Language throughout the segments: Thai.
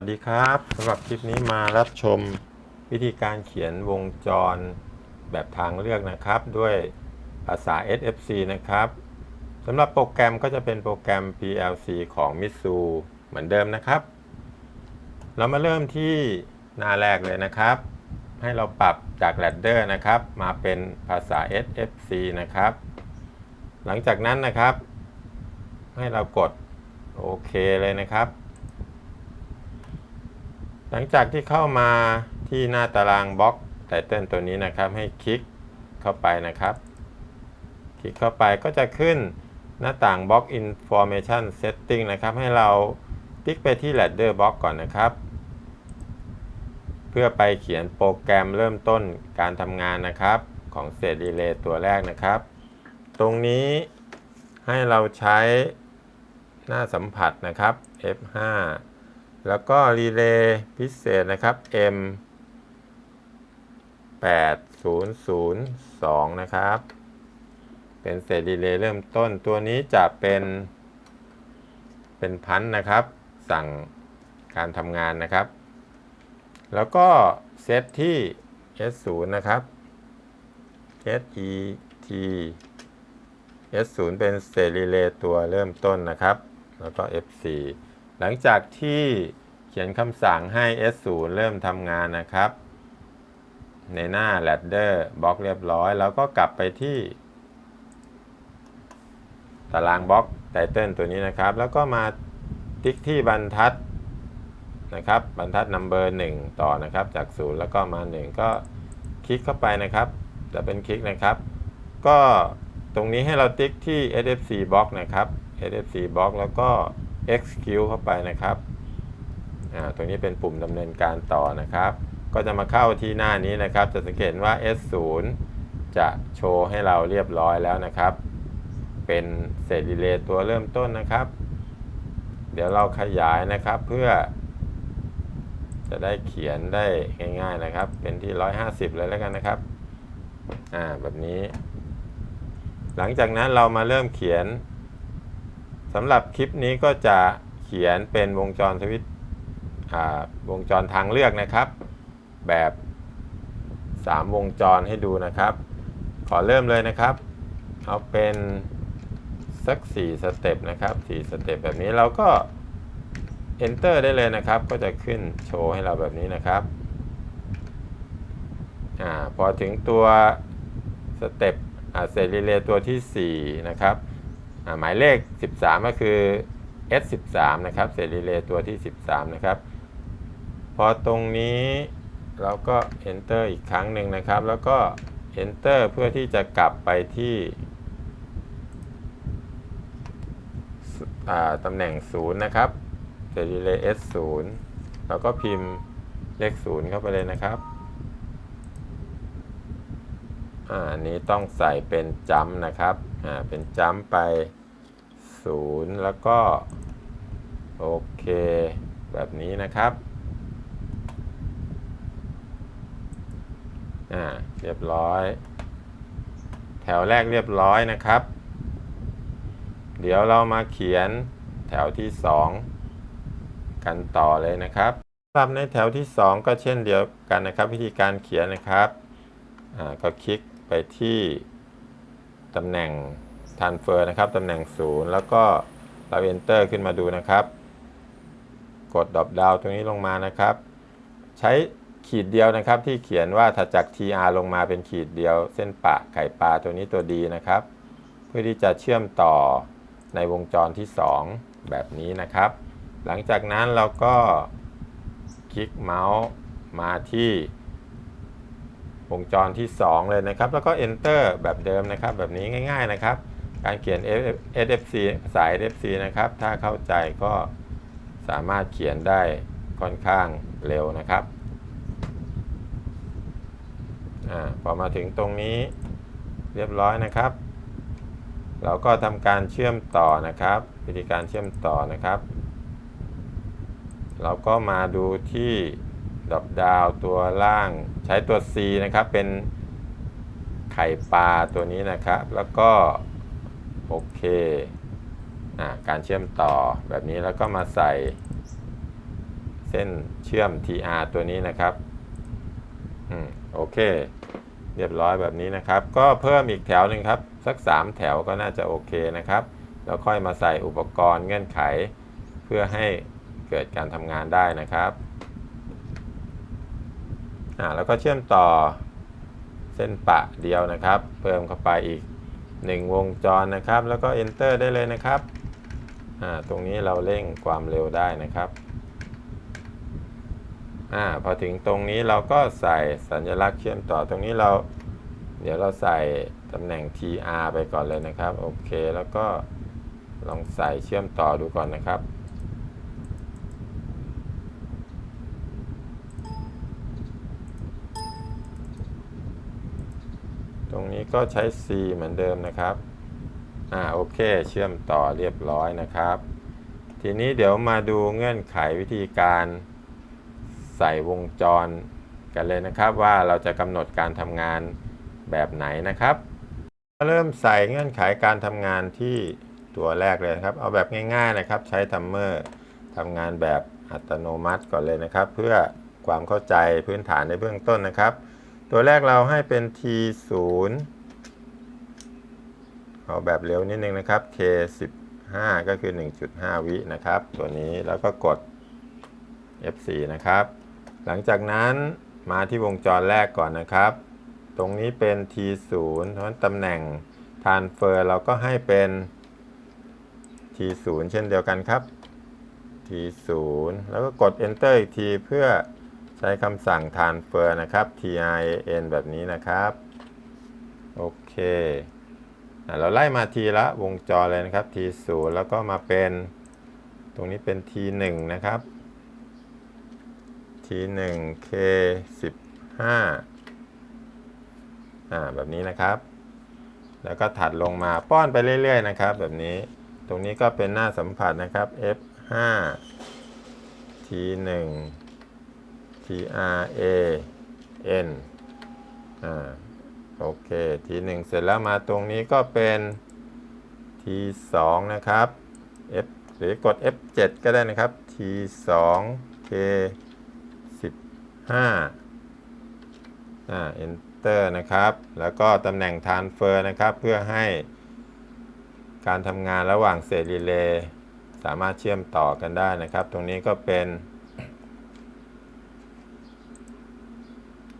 สวัสดีครับสำหรับคลิปนี้มารับชมวิธีการเขียนวงจรแบบทางเลือกนะครับ ด้วยภาษา SFC นะครับสำหรับโปรแกรมก็จะเป็นโปรแกรม PLC ของ Mitsu เหมือนเดิมนะครับ เรามาเริ่มที่หน้าแรกเลยนะครับ ให้เราปรับจาก Ladder นะครับ มาเป็นภาษา SFC นะครับ หลังจากนั้นนะครับ ให้เรากดโอเคเลยนะครับ หลังจากที่เข้ามาที่หน้าตารางบล็อกไตเติลตัวนี้นะครับให้คลิกเข้าไปนะครับ คลิกเข้าไปก็จะขึ้นหน้าต่างบล็อก Information Setting นะครับ ให้เราติ๊กไปที่ Ladder Block ก่อนนะครับ เพื่อไปเขียนโปรแกรมเริ่มต้นการทำงานนะครับของ Set Relay ตัวแรกนะครับ ตรงนี้ให้เราใช้หน้าสัมผัสนะครับ F5 แล้วก็รีเลย์พิเศษนะครับ M 8002 นะครับ เป็นเศษรีเลย์เริ่มต้นตัวนี้จะเป็นเป็นพันนะครับ สั่งการทำงานนะครับ แล้วก็เซตที่ S0 นะครับ SET S0 เป็นเศษรีเลย์ตัวเริ่มต้นนะครับ แล้วก็ F4 หลังจากที่เขียนคำสั่งให้ S0 เริ่มทำงานนะครับ ในหน้า ladder บล็อกเรียบร้อย แล้วก็กลับไปที่ ตารางบล็อกไตเติลตัวนี้นะครับ แล้วก็มาติ๊กที่บรรทัดนะครับบรรทัด number 1 ต่อนะครับ จาก 0 แล้วก็มา 1 ก็คลิกเข้าไปนะครับจะเป็นคลิกนะครับ ก็ตรงนี้ให้เราติ๊กที่ SFC box นะครับ SFC box แล้วก็ execute เข้าไปนะครับอ่าตรงนี้เป็นปุ่มดำเนินการต่อนะครับ ก็จะมาเข้าที่หน้านี้นะครับ จะสังเกตว่า S0 จะโชว์ให้เราเรียบร้อยแล้วนะครับ เป็นเศษรีเลย์ตัวเริ่มต้นนะครับ เดี๋ยวเราขยายนะครับเพื่อ จะได้เขียนได้ง่ายๆนะครับ เป็นที่ 150 เลยแล้วกันนะครับอ่าแบบนี้ หลังจากนั้นเรามาเริ่มเขียน สำหรับคลิปนี้ก็จะเขียนเป็นวงจรสวิตวงจรทางเลือกนะครับ แบบ 3 วงจรให้ดูนะครับ ขอเริ่มเลยนะครับ เอาเป็นสัก 4 สเต็ปนะครับ 4 สเต็ปแบบนี้เราก็ Enter ได้เลยนะครับ ก็จะขึ้นโชว์ให้เราแบบนี้นะครับอพอถึงตัวสเต็ปเซตรีเลย์ตัวที่ 4 นะครับ หมายเลข 13 ก็คือ S13 นะครับเศษรีเลย์ตัวที่ 13 นะครับ พอตรงนี้เราก็ Enter อีกครั้งหนึ่งนะครับ แล้วก็ Enter เพื่อที่จะกลับไปที่ตำแหน่ง 0 นะครับเศษรีเลย์ S0 แล้วก็พิมพ์เลข 0 เข้าไปเลยนะครับ อันนี้ต้องใส่เป็นจัมนะครับ อ่า เป็นจัมไป 0 แล้วก็ โอเค แบบนี้นะครับ อ่า เรียบร้อย แถวแรกเรียบร้อยนะครับ เดี๋ยวเรามาเขียนแถวที่ 2 กันต่อเลยนะครับสำหรับในแถวที่ 2 ก็เช่นเดียวกันนะครับ วิธีการเขียนนะครับอ่าก็คลิก ไปที่ตำแหน่ง transfer นะครับตำแหน่ง 0 แล้วก็เรา enter ขึ้นมาดูนะครับ กด drop down ตรงนี้ลงมานะครับ ใช้ขีดเดียวนะครับที่เขียนว่าถ้าจาก tr ลงมาเป็นขีดเดียว เส้นปะไข่ปลาตัวนี้ตัวดีนะครับ เพื่อที่จะเชื่อมต่อในวงจรที่ 2 แบบนี้นะครับ หลังจากนั้นเราก็คลิกเมาส์มาที่ วงจรที่ 2 เลยนะครับ แล้วก็ enter แบบเดิมนะครับ แบบนี้ง่าย ๆนะครับ การเขียน SFC สาย SFC นะครับ ถ้าเข้าใจก็สามารถเขียนได้ค่อนข้างเร็วนะครับอพอมาถึงตรงนี้เรียบร้อยนะครับ เราก็ทำการเชื่อมต่อนะครับ วิธีการเชื่อมต่อนะครับ เราก็มาดูที่ ดอปดาวตัวล่างใช้ตัว C นะครับ เป็นไข่ปลาตัวนี้นะครับ แล้วก็ โอเคอ่าการเชื่อมต่อแบบนี้แล้วก็มาใส่ เส้นเชื่อม TR ตัวนี้นะครับอืมโอเค เรียบร้อยแบบนี้นะครับ ก็เพิ่มอีกแถวหนึ่งครับ สัก 3 แถวก็น่าจะโอเคนะครับแล้วค่อยมาใส่อุปกรณ์เงื่อนไข เพื่อให้เกิดการทำงานได้นะครับ อ่าแล้วก็เชื่อมต่อเส้นปะเดียวนะครับ เพิ่มเข้าไปอีก 1 วงจรนะครับ แล้วก็ enter ได้เลยนะครับอ่าตรงนี้เราเร่งความเร็วได้นะครับอ่าพอถึงตรงนี้เราก็ใส่สัญลักษณ์เชื่อมต่อตรงนี้เรา เดี๋ยวเราใส่ตำแหน่ง TR ไปก่อนเลยนะครับ โอเค แล้วก็ลองใส่เชื่อมต่อดูก่อนนะครับ ตรงนี้ก็ใช้ C เหมือนเดิมนะครับ อ่าโอเค เชื่อมต่อเรียบร้อยนะครับ ทีนี้เดี๋ยวมาดูเงื่อนไขวิธีการใส่วงจรกันเลยนะครับ ว่าเราจะกำหนดการทำงานแบบไหนนะครับ เริ่มใส่เงื่อนไขการทำงานที่ตัวแรกเลยครับ เอาแบบง่ายๆนะครับ ใช้ทัมเมอร์ทำงานแบบอัตโนมัติก่อนเลยนะครับ เพื่อความเข้าใจพื้นฐานในเบื้องต้นนะครับ ตัวแรกเราให้เป็น t 0เอาแบบเร็วนิดนึงนะครับ k 15ก็คือ 1.5 วินะครับ ตัวนี้แล้วก็กด F4 นะครับ หลังจากนั้นมาที่วงจรแรกก่อนนะครับ ตรงนี้เป็น t 0เพราะฉะนั้นตำแหน่ง transfer เราก็ให้เป็น t 0เช่นเดียวกันครับ t 0แล้วก็กด enter อีกทีเพื่อ ใช้คำสั่ง transfer นะครับ tran แบบนี้นะครับ โอเค เราไล่มาทีละวงจรเลยนะครับ t 0 แล้วก็มาเป็นตรงนี้เป็น t 1 นะครับ t 1 k 15 อ่าแบบนี้นะครับ แล้วก็ถัดลงมาป้อนไปเรื่อยๆนะครับ แบบนี้ตรงนี้ก็เป็นหน้าสัมผัสนะครับ F5 T1 TRA N อ่าโอเค T1 เสร็จแล้วมาตรงนี้ก็เป็น T2 นะครับ F หรือกด F7 ก็ได้นะครับ T2 K 15อ่า Enter นะครับ แล้วก็ตำแหน่ง Transfer นะครับ เพื่อให้การทำงานระหว่างเศษรีเลย์สามารถเชื่อมต่อกันได้นะครับ ตรงนี้ก็เป็น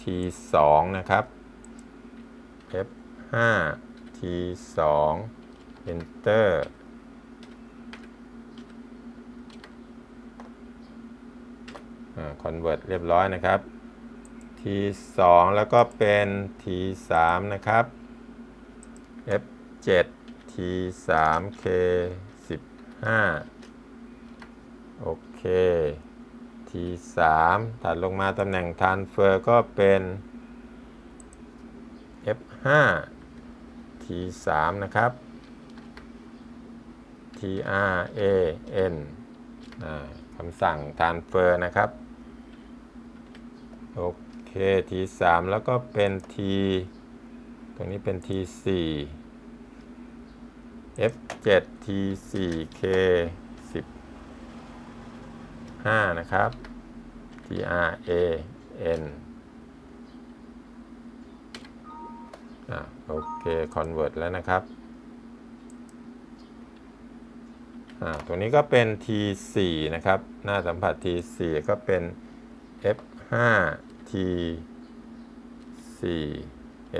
T2 นะครับ F5 T2 Enter อ่า convert เรียบร้อยนะครับ T2 แล้วก็เป็น T3 นะครับ F7 T3 K15 โอเค T3 ถัดลงมาตำแหน่งทานเฟอร์ก็เป็น F5 T3 นะครับ TRAN คำสั่งทานเฟอร์นะครับ โอเค T3 แล้วก็เป็น T ตรงนี้เป็น T4 F7 T4K 5 นะครับ tr a n อะโอเคคอนเวิร์ดแล้วนะครับอ่าตรงนี้ก็เป็น t4 นะครับ หน้าสัมผัส t4 ก็เป็น f5 t4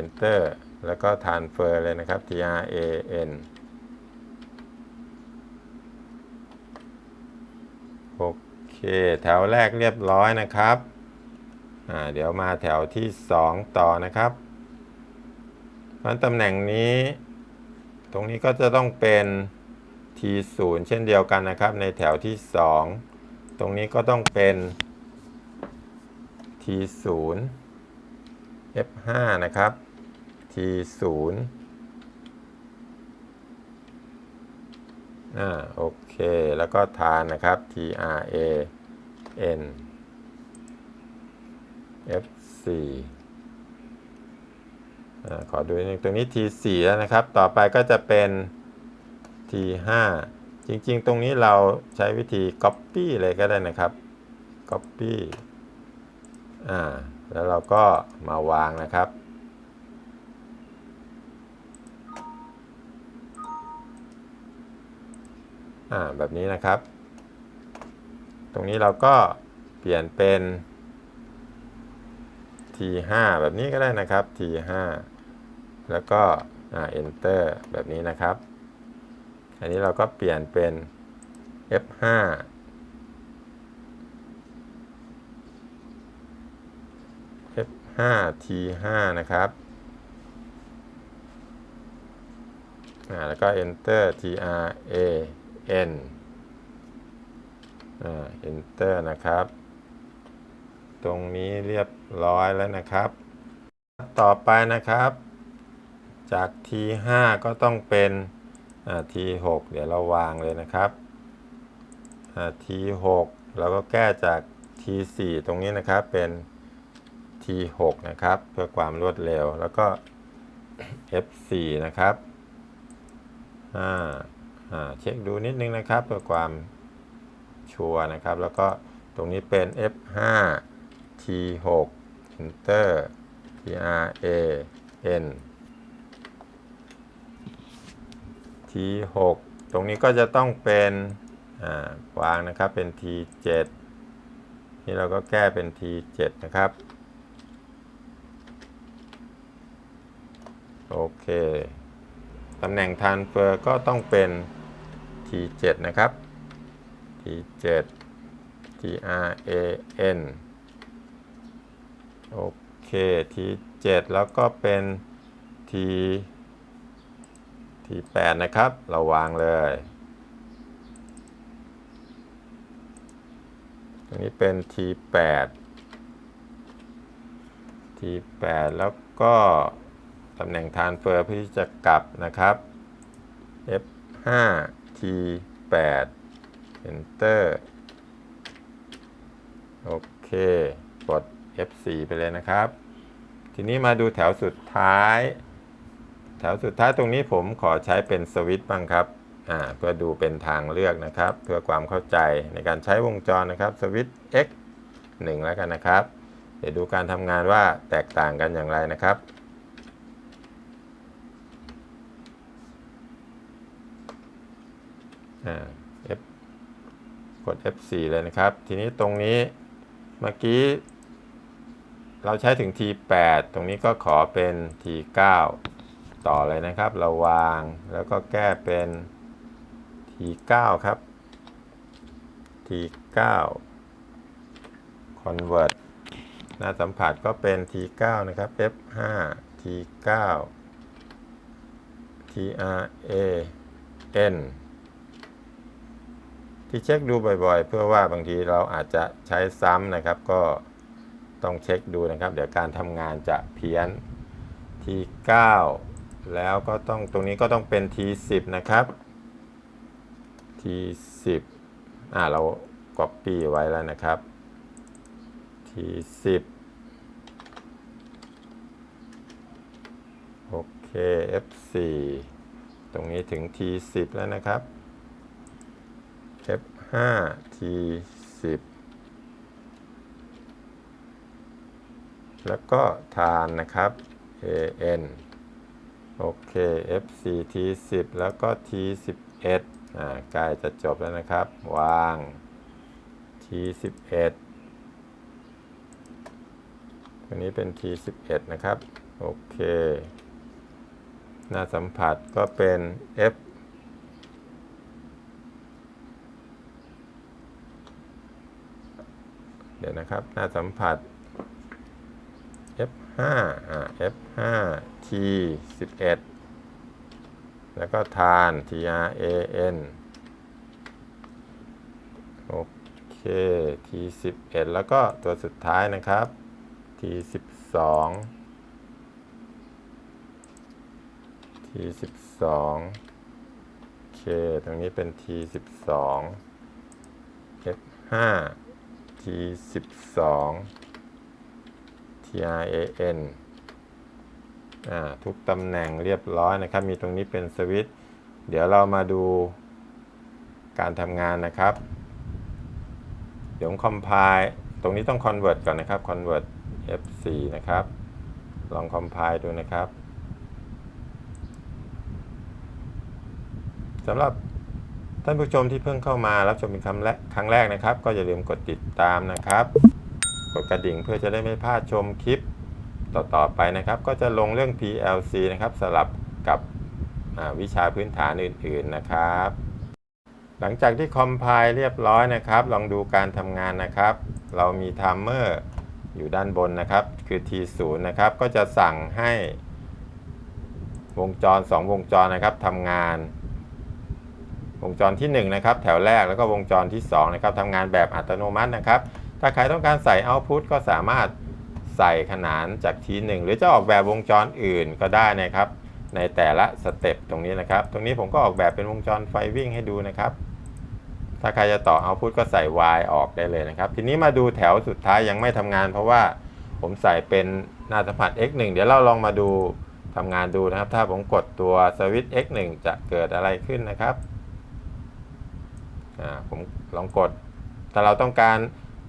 enter แล้วก็ transfer เลยนะครับ tran เคแถวแรกเรียบร้อยนะครับเดี๋ยวมาแถวที่ 2 ต่อนะครับเพราะตำแหน่งนี้ ตรงนี้ก็จะต้องเป็น T0 เช่นเดียวกันนะครับ ในแถวที่ 2 ตรงนี้ก็ต้องเป็น T0 F5 นะครับ T0 อ่าโอเค แล้วก็ทานนะครับ TRA N F4 อ่าขอดูนึงตรงนี้ T4 แล้วนะครับ ต่อไปก็จะเป็น T5 จริงๆ ตรงนี้เราใช้วิธี Copy เลยก็ได้นะครับ copy อ่าแล้วเราก็มาวางนะครับ อ่าแบบนี้นะครับ ตรงนี้เราก็เปลี่ยนเป็น T5 แบบนี้ก็ได้นะครับ T5 แล้วก็อ่า enter แบบนี้นะครับ อันนี้เราก็เปลี่ยนเป็น F5 F5 T5 นะครับอ่าแล้วก็ enter TR A N อ่า enter นะครับ ตรงนี้เรียบร้อยแล้วนะครับ ต่อไปนะครับ จาก T5 ก็ต้องเป็นอ่า T6 เดี๋ยวเราวางเลยนะครับอ่า T6 เราก็แก้จาก T4 ตรงนี้นะครับเป็น T6 นะครับ เพื่อความรวดเร็วแล้วก็ F4 นะครับอ่าอ่า เช็คดูนิดนึงนะครับ เพื่อความชัวร์นะครับ แล้วก็ตรงนี้เป็น F5 T6 Enter TR A N T6 ตรงนี้ก็จะต้องเป็นวางนะครับเป็น T7 นี่เราก็แก้เป็น T7 นะครับ โอเค ตำแหน่ง transfer ก็ต้องเป็น T7 นะครับ T7 TRAN โอเค T7 แล้วก็เป็น T T8 นะครับเราวางเลยตรงนี้เป็น T8 T8 แล้วก็ตำแหน่ง transfer เพื่อที่จะกลับนะครับ F5 T8 Enter โอเค กด F4 ไปเลยนะครับ ทีนี้มาดูแถวสุดท้าย แถวสุดท้ายตรงนี้ผมขอใช้เป็นสวิตช์บ้างครับเพื่อดูเป็นทางเลือกนะครับ เพื่อความเข้าใจในการใช้วงจรนะครับสวิตช์ X 1 แล้วกันนะครับ เดี๋ยวดูการทำงานว่าแตกต่างกันอย่างไรนะครับ อ่า F กด F4 เลยนะครับ ทีนี้ตรงนี้เมื่อกี้ เราใช้ถึง T8 ตรงนี้ก็ขอเป็น T9 ต่อเลยนะครับ เราวางแล้วก็แก้เป็น T9 ครับ T9 Convert หน้าสัมผัสก็เป็น T9 นะครับ F5 T9 TRAN ที่เช็คดูบ่อยๆ เพื่อว่าบางทีเราอาจจะใช้ซ้ำนะครับ ก็ต้องเช็คดูนะครับ เดี๋ยวการทำงานจะเพี้ยน T9 แล้วก็ต้องตรงนี้ก็ต้องเป็น T10 นะครับ T10 อ่าเรา copy ไว้แล้วนะครับ T10 โอเค F4 ตรงนี้ถึง T10 แล้วนะครับ F5 T10 แล้วก็ทานนะครับ AN โอเค F4 T10 แล้วก็ T11 อ่าใกล้จะจบแล้วนะครับ วาง T11 ตัวนี้เป็น T11 นะครับ โอเค หน้าสัมผัสก็เป็น F เดี๋ยวนะครับ หน้าสัมผัส F5 อ่า F5 T 11 แล้วก็ทาน TRAN โอเค T 11 แล้วก็ตัวสุดท้ายนะครับ T 12 T 12 โอเค ตรงนี้เป็น T 12 F5 12 TRAN ทุกตำแหน่งเรียบร้อยนะครับ มีตรงนี้เป็นสวิตช์เดี๋ยวเรามาดูการทำงานนะครับ เดี๋ยวผม compile ตรงนี้ต้อง convert ก่อนนะครับ convert F4 นะครับ ลอง compile ดูนะครับสำหรับ ท่านผู้ชมที่เพิ่งเข้ามารับชมเป็นคำแรกครั้งแรกนะครับ ก็อย่าลืมกดติดตามนะครับ กดกระดิ่งเพื่อจะได้ไม่พลาดชมคลิปต่อๆไปนะครับ ก็จะลงเรื่อง PLC นะครับสลับกับวิชาพื้นฐานอื่นๆนะครับ หลังจากที่คอมไพล์เรียบร้อยนะครับ ลองดูการทำงานนะครับ เรามีไทม์เมอร์อยู่ด้านบนนะครับ คือ T0 นะครับ ก็จะสั่งให้วงจร 2 วงจรนะครับทำงาน วงจรที่ 1 นะครับ แถวแรกแล้วก็วงจรที่ 2 นะครับทำงานแบบอัตโนมัตินะครับ ถ้าใครต้องการใส่เอาพุตก็สามารถใส่ขนานจากทีหนึ่งหรือจะออกแบบวงจรอื่นก็ได้นะครับ ในแต่ละสเต็ปตรงนี้นะครับ ตรงนี้ผมก็ออกแบบเป็นวงจรไฟวิ่งให้ดูนะครับ ถ้าใครจะต่อเอาพุตก็ใส่ Y ออกได้เลยนะครับ ทีนี้มาดูแถวสุดท้ายยังไม่ทำงาน เพราะว่าผมใส่เป็นหน้าสัมผัส X1 เดี๋ยวเราลองมาดูทำงานดูนะครับ ถ้าผมกดตัวสวิตช์ X1 จะเกิดอะไรขึ้นนะครับ ผมลองกด ถ้าเราต้องการ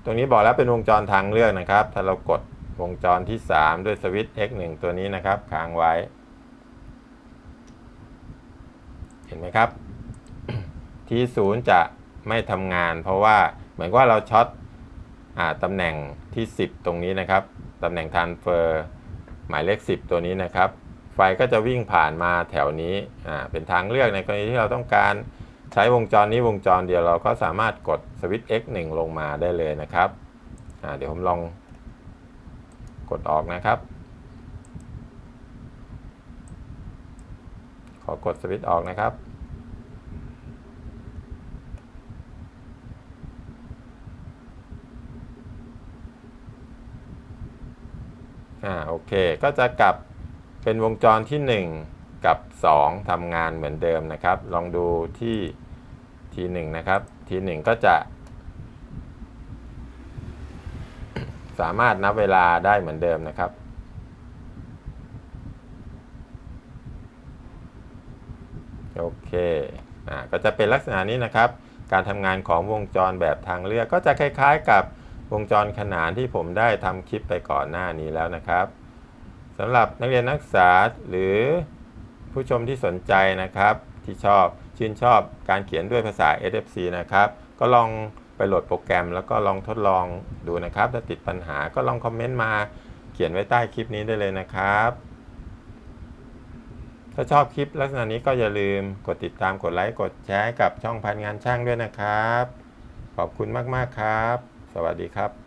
ตรงนี้บอกแล้วเป็นวงจรทางเลือกนะครับ ถ้าเรากดวงจรที่ 3 ด้วยสวิตช์ X1 ตัวนี้นะครับค้างไว้ เห็นไหมครับ ทีศูนย์จะไม่ทำงาน เพราะว่าเหมือนว่าเราช็อตอตำแหน่งที่ 10 ตรงนี้นะครับตำแหน่งทานเฟอร์หมายเลข 10 ตัวนี้นะครับ ไฟก็จะวิ่งผ่านมาแถวนี้เป็นทางเลือกในกรณีที่เราต้องการ ใช้วงจรนี้วงจรเดียวเราก็สามารถกดสวิตช์ X1 ลงมาได้เลยนะครับเดี๋ยวผมลองกดออกนะครับ ขอกดสวิตช์ออกนะครับ อ่าโอเค ก็จะกลับเป็นวงจรที่ 1 กับ 2ทำงานเหมือนเดิมนะครับ ลองดูที่ทีหนึ่งนะครับทีหนึ่งก็จะ สามารถนับเวลาได้เหมือนเดิมนะครับโอเคอ่าก็จะเป็นลักษณะนี้นะครับ การทำงานของวงจรแบบทางเลือกก็จะคล้าย ๆ กับวงจรขนานที่ผมได้ทำคลิปไปก่อนหน้านี้แล้วนะครับสำหรับนักเรียนนักศึกษาหรือ ผู้ชมที่สนใจนะครับ ที่ชอบชื่นชอบการเขียนด้วยภาษา SFC นะครับ ก็ลองไปโหลดโปรแกรม แล้วก็ลองทดลองดูนะครับ ถ้าติดปัญหาก็ลองคอมเมนต์มาเขียนไว้ใต้คลิปนี้ได้เลยนะครับ ถ้าชอบคลิปลักษณะนี้ก็อย่าลืมกดติดตามกดไลค์กดแชร์กับช่องพันงานช่างด้วยนะครับ ขอบคุณมาก ๆ ครับ สวัสดีครับ